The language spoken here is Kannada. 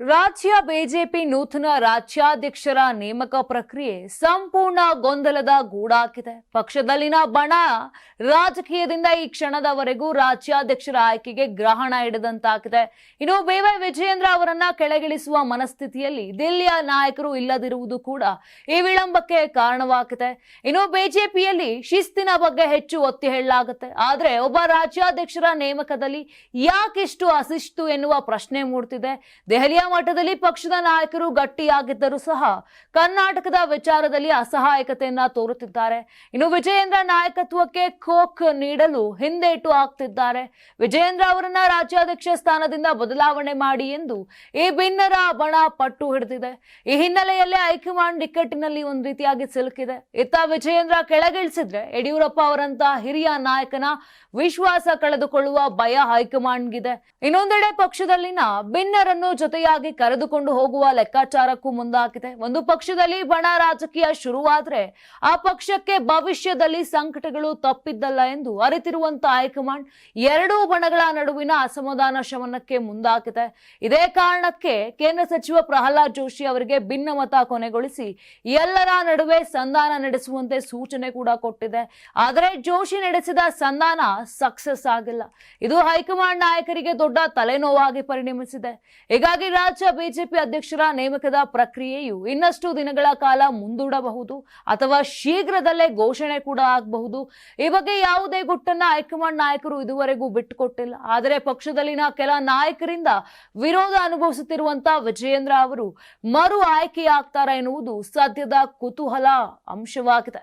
ರಾಜ್ಯ ಬಿಜೆಪಿ ನೂತನ ರಾಜ್ಯಾಧ್ಯಕ್ಷರ ನೇಮಕ ಪ್ರಕ್ರಿಯೆ ಸಂಪೂರ್ಣ ಗೊಂದಲದ ಗೂಡಾಕಿದೆ ಪಕ್ಷದಲ್ಲಿನ ಬಣ ರಾಜಕೀಯದಿಂದ ಈ ಕ್ಷಣದವರೆಗೂ ರಾಜ್ಯಾಧ್ಯಕ್ಷರ ಆಯ್ಕೆಗೆ ಗ್ರಹಣ ಹಿಡಿದಂತಾಗಿದೆ ಇನ್ನು ಬಿವೈ ವಿಜಯೇಂದ್ರ ಅವರನ್ನ ಕೆಳಗಿಳಿಸುವ ಮನಸ್ಥಿತಿಯಲ್ಲಿ ದಿಲ್ಲಿಯ ನಾಯಕರು ಇಲ್ಲದಿರುವುದು ಕೂಡ ಈ ವಿಳಂಬಕ್ಕೆ ಕಾರಣವಾಗಿದೆ. ಇನ್ನು ಬಿಜೆಪಿಯಲ್ಲಿ ಶಿಸ್ತಿನ ಬಗ್ಗೆ ಹೆಚ್ಚು ಒತ್ತಿ ಹೇಳಲಾಗುತ್ತೆ. ಆದರೆ ಒಬ್ಬ ರಾಜ್ಯಾಧ್ಯಕ್ಷರ ನೇಮಕದಲ್ಲಿ ಯಾಕಿಷ್ಟು ಅಶಿಸ್ತು ಎನ್ನುವ ಪ್ರಶ್ನೆ ಮೂಡ್ತಿದೆ. ದೆಹಲಿಯ ಮಟ್ಟದಲ್ಲಿ ಪಕ್ಷದ ನಾಯಕರು ಗಟ್ಟಿಯಾಗಿದ್ದರೂ ಸಹ ಕರ್ನಾಟಕದ ವಿಚಾರದಲ್ಲಿ ಅಸಹಾಯಕತೆಯನ್ನ ತೋರುತ್ತಿದ್ದಾರೆ. ಇನ್ನು ವಿಜಯೇಂದ್ರ ನಾಯಕತ್ವಕ್ಕೆ ಕೋಕ್ ನೀಡಲು ಹಿಂದೇಟು ಹಾಕ್ತಿದ್ದಾರೆ. ವಿಜಯೇಂದ್ರ ಅವರನ್ನ ರಾಜ್ಯಾಧ್ಯಕ್ಷ ಸ್ಥಾನದಿಂದ ಬದಲಾವಣೆ ಮಾಡಿ ಎಂದು ಈ ಭಿನ್ನರ ಬಣ ಪಟ್ಟು ಹಿಡಿದಿದೆ. ಈ ಹಿನ್ನೆಲೆಯಲ್ಲಿ ಹೈಕಮಾಂಡ್ ಇಕ್ಕಟ್ಟಿನಲ್ಲಿ ಒಂದು ರೀತಿಯಾಗಿ ಸಿಲುಕಿದೆ. ಇತ್ತ ವಿಜಯೇಂದ್ರ ಕೆಳಗಿಳಿಸಿದ್ರೆ ಯಡಿಯೂರಪ್ಪ ಅವರಂತ ಹಿರಿಯ ನಾಯಕನ ವಿಶ್ವಾಸ ಕಳೆದುಕೊಳ್ಳುವ ಭಯ ಹೈಕಮಾಂಡ್ಗಿದೆ. ಇನ್ನೊಂದೆಡೆ ಪಕ್ಷದಲ್ಲಿನ ಭಿನ್ನರನ್ನು ಜೊತೆಯಾಗಿ ಕರೆದುಕೊಂಡು ಹೋಗುವ ಲೆಕ್ಕಾಚಾರಕ್ಕೂ ಮುಂದಾಗಿದೆ. ಒಂದು ಪಕ್ಷದಲ್ಲಿ ಬಣ ರಾಜಕೀಯ ಶುರುವಾದ್ರೆ ಆ ಪಕ್ಷಕ್ಕೆ ಭವಿಷ್ಯದಲ್ಲಿ ಸಂಕಟಗಳು ತಪ್ಪಿದ್ದಲ್ಲ ಎಂದು ಅರಿತಿರುವಂತ ಹೈಕಮಾಂಡ್ ಎರಡೂ ಬಣಗಳ ನಡುವಿನ ಅಸಮಾಧಾನ ಶಮನಕ್ಕೆ ಮುಂದಾಗಿದೆ. ಇದೇ ಕಾರಣಕ್ಕೆ ಕೇಂದ್ರ ಸಚಿವ ಪ್ರಹ್ಲಾದ್ ಜೋಶಿ ಅವರಿಗೆ ಭಿನ್ನಮತ ಕೊನೆಗೊಳಿಸಿ ಎಲ್ಲರ ನಡುವೆ ಸಂಧಾನ ನಡೆಸುವಂತೆ ಸೂಚನೆ ಕೂಡ ಕೊಟ್ಟಿದೆ. ಆದರೆ ಜೋಶಿ ನಡೆಸಿದ ಸಂಧಾನ ಸಕ್ಸಸ್ ಆಗಿಲ್ಲ. ಇದು ಹೈಕಮಾಂಡ್ ನಾಯಕರಿಗೆ ದೊಡ್ಡ ತಲೆನೋವಾಗಿ ಪರಿಣಮಿಸಿದೆ. ಹೀಗಾಗಿ ರಾಜ್ಯ ಬಿಜೆಪಿ ಅಧ್ಯಕ್ಷರ ನೇಮಕದ ಪ್ರಕ್ರಿಯೆಯು ಇನ್ನಷ್ಟು ದಿನಗಳ ಕಾಲ ಮುಂದೂಡಬಹುದು ಅಥವಾ ಶೀಘ್ರದಲ್ಲೇ ಘೋಷಣೆ ಕೂಡ ಆಗಬಹುದು. ಈ ಬಗ್ಗೆ ಯಾವುದೇ ಗುಟ್ಟನ್ನ ಹೈಕಮಾಂಡ್ ನಾಯಕರು ಇದುವರೆಗೂ ಬಿಟ್ಟುಕೊಟ್ಟಿಲ್ಲ. ಆದರೆ ಪಕ್ಷದಲ್ಲಿನ ಕೆಲ ನಾಯಕರಿಂದ ವಿರೋಧ ಅನುಭವಿಸುತ್ತಿರುವಂತಹ ವಿಜಯೇಂದ್ರ ಅವರು ಮರು ಆಯ್ಕೆಯಾಗ್ತಾರೆ ಎನ್ನುವುದು ಸದ್ಯದ ಕುತೂಹಲ ಅಂಶವಾಗಿದೆ.